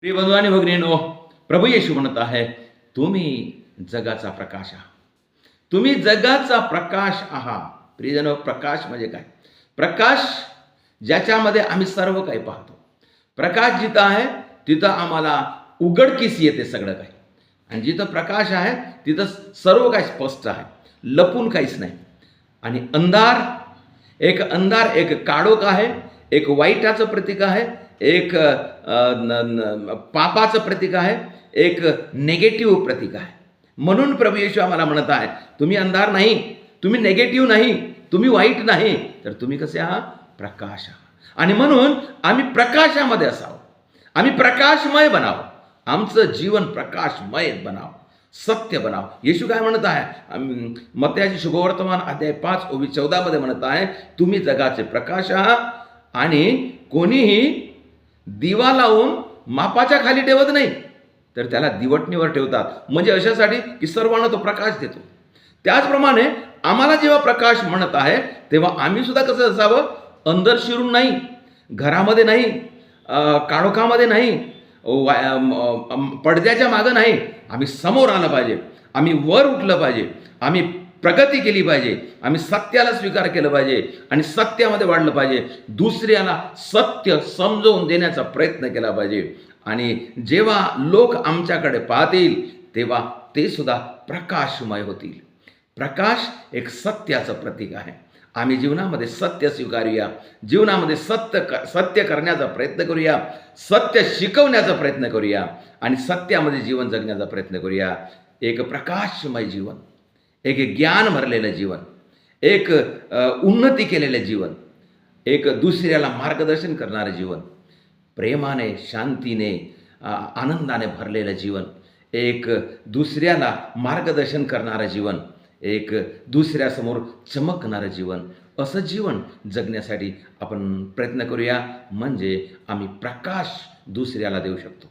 प्रिय बंधू आणि भगिनीनो प्रभू येशू म्हणत आहे तुम्ही जगाचा प्रकाश आहात. तुम्ही जगाचा प्रकाश आहात. प्रियजनो प्रकाश म्हणजे काय? प्रकाश ज्याच्यामध्ये आम्ही सर्व काही पाहतो. प्रकाश जिथं आहे तिथं आम्हाला उघडकीस येते सगळं काही. आणि जिथं प्रकाश आहे तिथं सर्व काही स्पष्ट आहे. लपून काहीच नाही. आणि अंधार एक अंधार एक काळोख आहे एक वाईटाचं प्रतीक आहे एक न- पापाचं प्रतीक आहे एक नेगेटिव्ह प्रतीक आहे. म्हणून प्रभू येशू आम्हाला म्हणत आहे तुम्ही अंधार नाही तुम्ही नेगेटिव्ह नाही तुम्ही वाईट नाही तर तुम्ही कसे आहात? प्रकाश आहात. आणि म्हणून आम्ही प्रकाशामध्ये असावं. आम्ही प्रकाशमय बनावं. आमचं जीवन प्रकाशमय बनावं. सत्य बनाव. येशू काय म्हणत आहे? मत्याची शुभवर्तमान अध्याय पाच ओवी चौदामध्ये म्हणत आहे तुम्ही जगाचे प्रकाश आहात आणि कोणीही दिवा लावून मापाच्या खाली ठेवत नाही. तर त्याला दिवटणीवर ठेवतात. म्हणजे अशासाठी की सर्वांना तो प्रकाश देतो. त्याचप्रमाणे आम्हाला जेव्हा प्रकाश म्हणत आहे तेव्हा आम्ही सुद्धा कसं असावं? अंदर शिरून नाही घरामध्ये नाही काळोखामध्ये नाही वा- पडद्याच्या मागं नाही. आम्ही समोर आलं पाहिजे. आम्ही वर उठलं पाहिजे. आम्ही प्रगती केली पाहिजे. आम्ही सत्याला स्वीकार केलं पाहिजे आणि सत्यामध्ये वाढलं पाहिजे. दुसऱ्याला सत्य समजवून देण्याचा प्रयत्न केला पाहिजे. आणि जेव्हा लोक आमच्याकडे पाहतील तेव्हा ते सुद्धा प्रकाशमय होतील. प्रकाश एक सत्याचं प्रतीक आहे. आम्ही जीवनामध्ये सत्य स्वीकारूया. जीवनामध्ये सत्य क सत्य करण्याचा प्रयत्न करूया. सत्य शिकवण्याचा प्रयत्न करूया. आणि सत्यामध्ये जीवन जगण्याचा प्रयत्न करूया. एक प्रकाशमय जीवन. एक ज्ञान भरलेलं जीवन एक उन्नती केलेलं जीवन एक दुसऱ्याला मार्गदर्शन करणारं जीवन प्रेमाने शांतीने आनंदाने भरलेलं जीवन एक दुसऱ्याला मार्गदर्शन करणारं जीवन एक दुसऱ्यासमोर चमकणारं जीवन असं जीवन जगण्यासाठी आपण प्रयत्न करूया. म्हणजे आम्ही प्रकाश दुसऱ्याला देऊ शकतो.